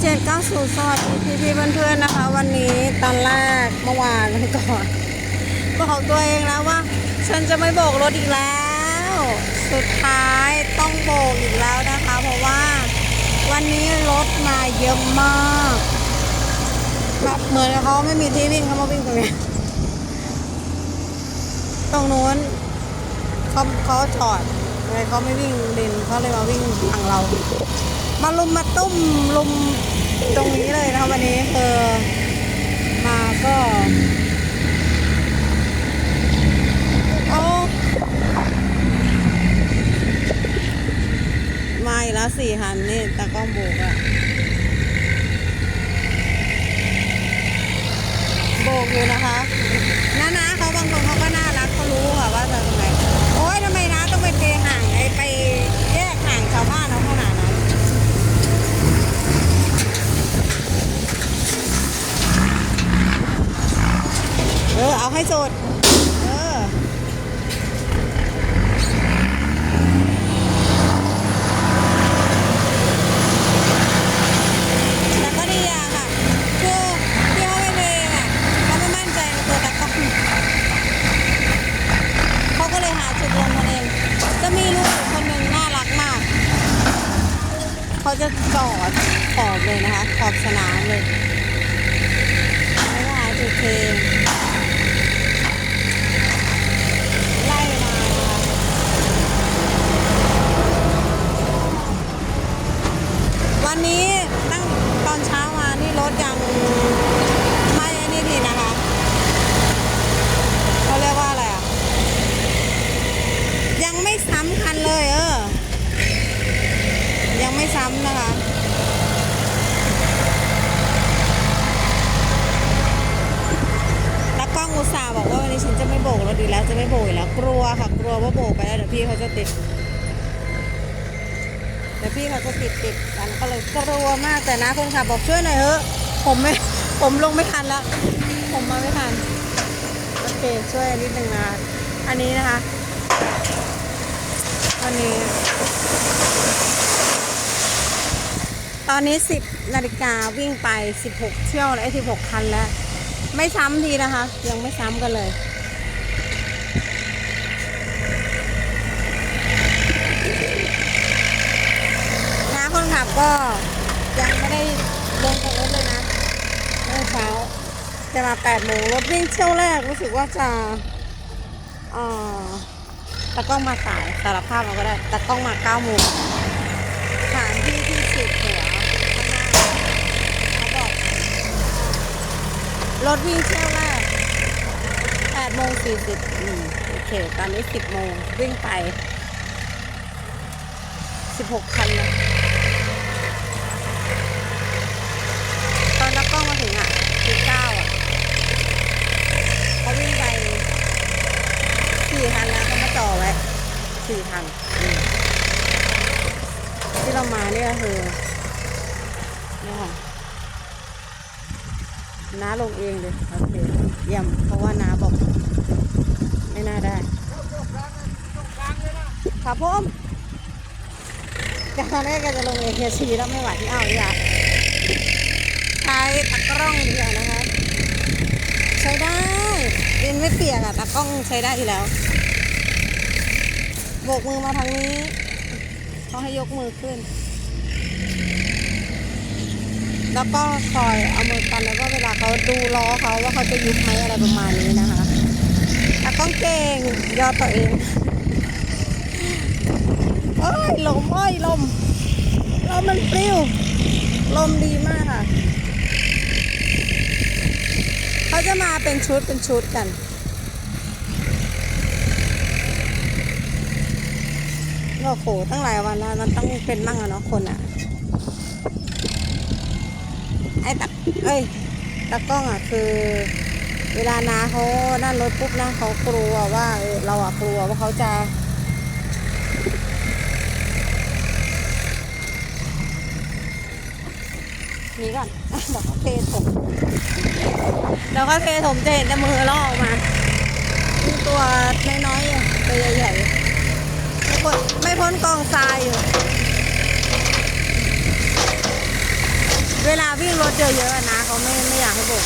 เจ็ดเก้าศูนย์สวัสดีพี่พี่เพื่อนๆนะคะ วันนี้ตอนแรกเมื่อวานก่อนบอกตัวเองแล้วว่า ฉันจะไม่โบกรถอีกแล้ว สุดท้ายต้องโบกอีกแล้วนะคะ เพราะว่า วันนี้รถมาเยอะมากแบบเหมือนเขาไม่มีที่วิ่งเขามาวิ่งตรงนี้ตรงนู้นเขาเขาจอดอะไรเขาไม่วิ่งเลนเขาเลยมาวิ่งทางเรา มาลุมมาตุ้มลุมตรงนี้เลยนะคะวันนี้คือมาก็เอามาอีกแล้วสี่หันนี่ตากล้องโบกอะโบกอยู่นะคะน้านาเขาบางคนเขาก็น่ารักเขารู้ค่ะว่าจะทำไงโอ๊ยทำไมนะต้องไปเทห่างไอ้ไปแยกห่างชาวบ้านเขาขนาดนั้น เออ เอาให้สุด เออ แต่ก็ดีอะค่ะ คือที่เขาไม่เพลงอะเขาไม่มั่นใจในตัวตากล้องเขาก็เลยหาจุดลงกันเอง จะมีลูกอยู่คนหนึ่งน่ารักมาก เขาจะจอด ขอบเลยนะคะ ขอบสนามเลยไม่ว่าจะเพลงไล่มานะคะวันนี้ตั้งตอนเช้ามานี่รถยังไม่ไอ้นี่ดีนะคะ เขาเรียกว่าอะไรอะ ยังไม่ซ้ำคันเลยเออ ยังไม่ซ้ำนะคะ แล้วกล้องอุตส่าห์บอกว่าวันนี้ฉันจะไม่โบกรถดีกแล้วจะไม่โบก อีกแล้วกลัวค่ะกลัวว่าโบกไปแล้วเดี๋ยวพี่เขาจะติดเดี๋ยวพี่เขาจะติดติดกันก็เลยกลัวมากแต่นะคนขับบอกช่วยหน่อยเถอะผมไม่ผมลงไม่ทันแล้วผมมาไม่ทันโอเคช่วยนิดนึงนะอันนี้นะคะวันนี้ ตอนนี้ 10นาฬิกาวิ่งไป 16 เที่ยวแล้ว16คันแล้ว ไม่ซ้ำทีนะคะ ยังไม่ซ้ำกันเลย น้าคนขับ ก็ยังไม่ได้ลงจากรถเลยนะเมื่อเช้าจะมา8โมงรถวิ่งเที่ยวแรกรู้สึกว่าจะเอ่อตะกล้องมาสายสารภาพเราก็ได้ตะกล้องมา9โมงฐานที่ที่ฉีดหัวเขาบอกรถวิ่งเที่ยวแรก8โมง40โอเคตอนนี้ 10โมงวิ่งไป 16คันแล้วตอนนักกล้องมาถึงอะคือ9อะ เขาวิ่งไป4คันแล้วเขามาจ่อไว้4คันที่เรามาเนี่ยคือนี่ค่ะน้าลงเองเลยโอเคเยี่ยมเพราะว่าน้าบอก ไม่น่าได้ครับผมจากตอนแรกก็จะลงเองเฮียชีแล้วไม่ไหวที่เอาอยากใช้ตากล้องเดีกว่านะคะ ใช้ได้ เรียนไม่เปียกอะตากล้องใช้ได้อยู่แล้วโบกมือมาทางนี้เขาให้ยกมือขึ้น แล้วก็คอยเอามือกันแล้วก็เวลาเขาดูล้อเขาว่าเขาจะยุบไหมอะไรประมาณนี้นะคะแต่ต้องเก่งยอดตัวเองเอ้ยลมเอ้ยลมลมมันปลิวลมดีมากค่ะ เขาจะมาเป็นชุดเป็นชุดกัน โอ้โห ตั้งหลายวันแล้ว มันต้องเป็นมั่งอะเนาะคนอะไอ้ตะเอ้ยตากล้องอะคือ เวลานาเขานั่นรถปุ๊บนะเขากลัวว่าเออเราอะกลัวว่าเขาจะหนีก่อน เดี๋ยวเขาเทถมเดี๋ยวเขาเทถมจะเห็นแต่มือลอกออกมาตัวน้อยๆตัวใหญ่ๆไม่พ้นไม่พ้นกองทรายอยู่ เวลาวิ่งรถเยอะๆอะนะเขาไม่ไม่อยากให้โบก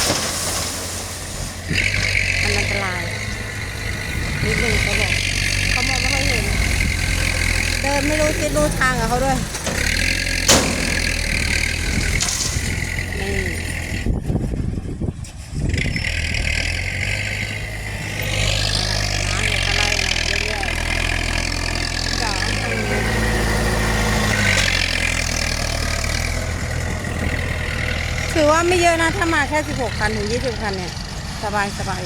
มันอันตรายนิดนึงเขาบอกเขามองไม่ค่อยเห็น เดินไม่รู้ทิศรู้ทางกับเขาด้วย นี่น้ำอย่าอะไรนะเรื่อยๆจ๋าตรงนี้ถือว่าไม่เยอะนะ ถ้ามาแค่ 16 คัน ถึง 20 คันเนี่ย สบายสบาย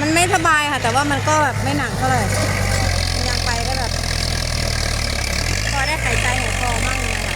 มันไม่สบายค่ะ แต่ว่ามันก็แบบไม่หนักเท่าไหร่มันยังไปได้แบบ พอได้หายใจหายคอมั่งนะคะ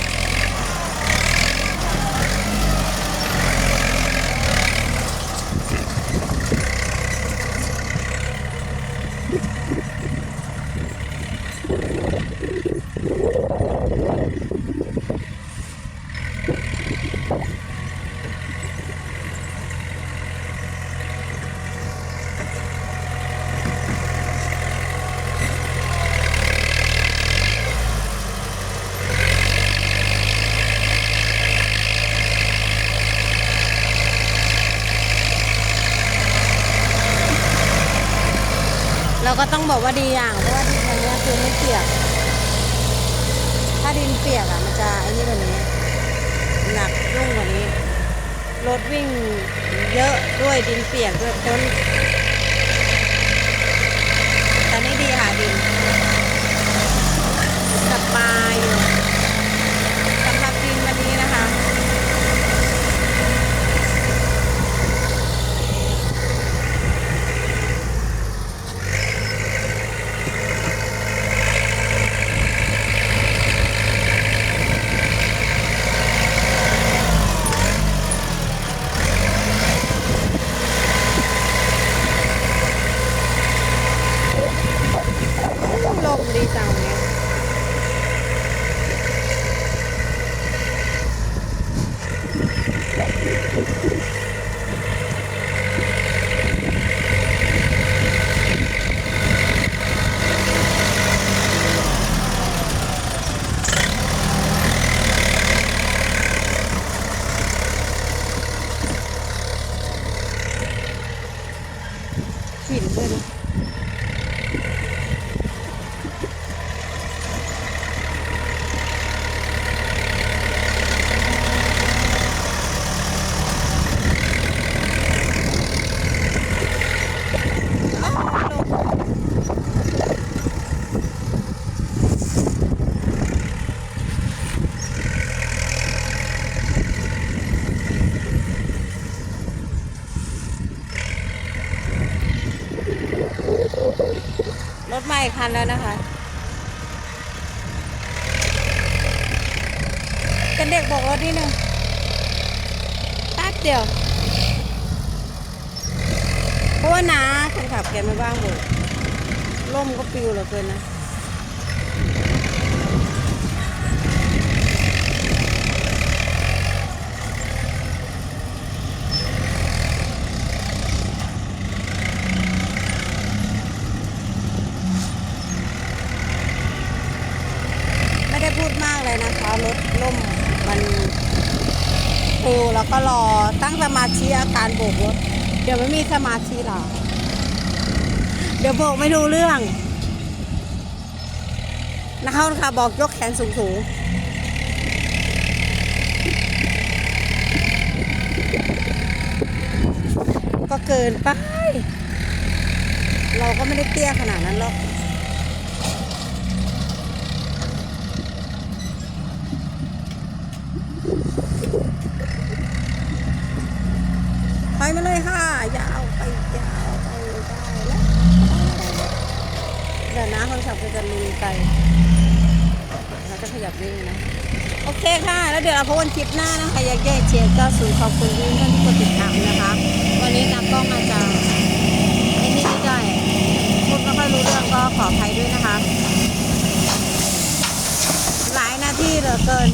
ราก็ต้องบอกว่าดีอย่างเพราะว่าดินอันนี้คือไม่เปียก ถ้าดินเปียกอะมันจะไอ้นี่กว่านี้หนักยุ่งกว่านี้ รถวิ่งเยอะด้วยดินเปียกด้วยจนแต่นี่ดีค่ะดินสบายอยู่สำหรับดินวันนี้นะคะ ลมดีจังเนี่ย กลิ่นด้วยนะ รถใหม่ คันแล้วนะคะ เป็นเด็กบอกรถนิดนึงแป๊บเดียว เพราะว่านาคนขับแกไม่ว่างหมดล่มก็ปิวเหลือเกินนะ ไม่ได้พูดมากเลยนะคะรถล่มมันฟิวแล้วก็รอตั้ง สมาธิอาการโบกรถ เดี๋ยวไม่มีสมาธิหรอ เดี๋ยวโบกไม่รู้เรื่องนะคะค่ะบอกยกแขนสูงสูงๆก็เกินไป เราก็ไม่ได้เตี้ยขนาดนั้นหรอก ถอยมาเลยค่ะ ยาวไปยาวไปได้แล้วเดี๋ยวนะคนขับ ก็จะลืมไปแล้วก็ขยับวิ่งนะ โอเคค่ะ แล้วเดี๋ยวเราพบกันคลิปหน้านะคะอยากแย่เชียร์ก็สูขอบคุณทุกท่านที่กดติดตามนะคะ วันนี้ตามกล้องอาจจะไอ้นี่นิดหน่อยพูดไม่ค่อยรู้เรื่องก็ขออภัยด้วยนะคะ หลายหน้าที่เหลือเกิน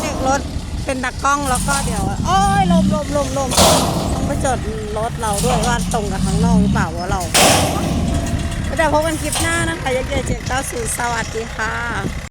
เด็กรถ เป็นตากล้องแล้วก็เดี๋ยวโอ้ยลมลมลมลมต้องไปจดรถเราด้วยว่าตรงกับข้างนอกหรือเปล่าว่าเราไปเดี๋ยวพบกันคลิปหน้านะคะยักษ์ใหญ่เจ็ดเก้าศูนย์สวัสดีค่ะ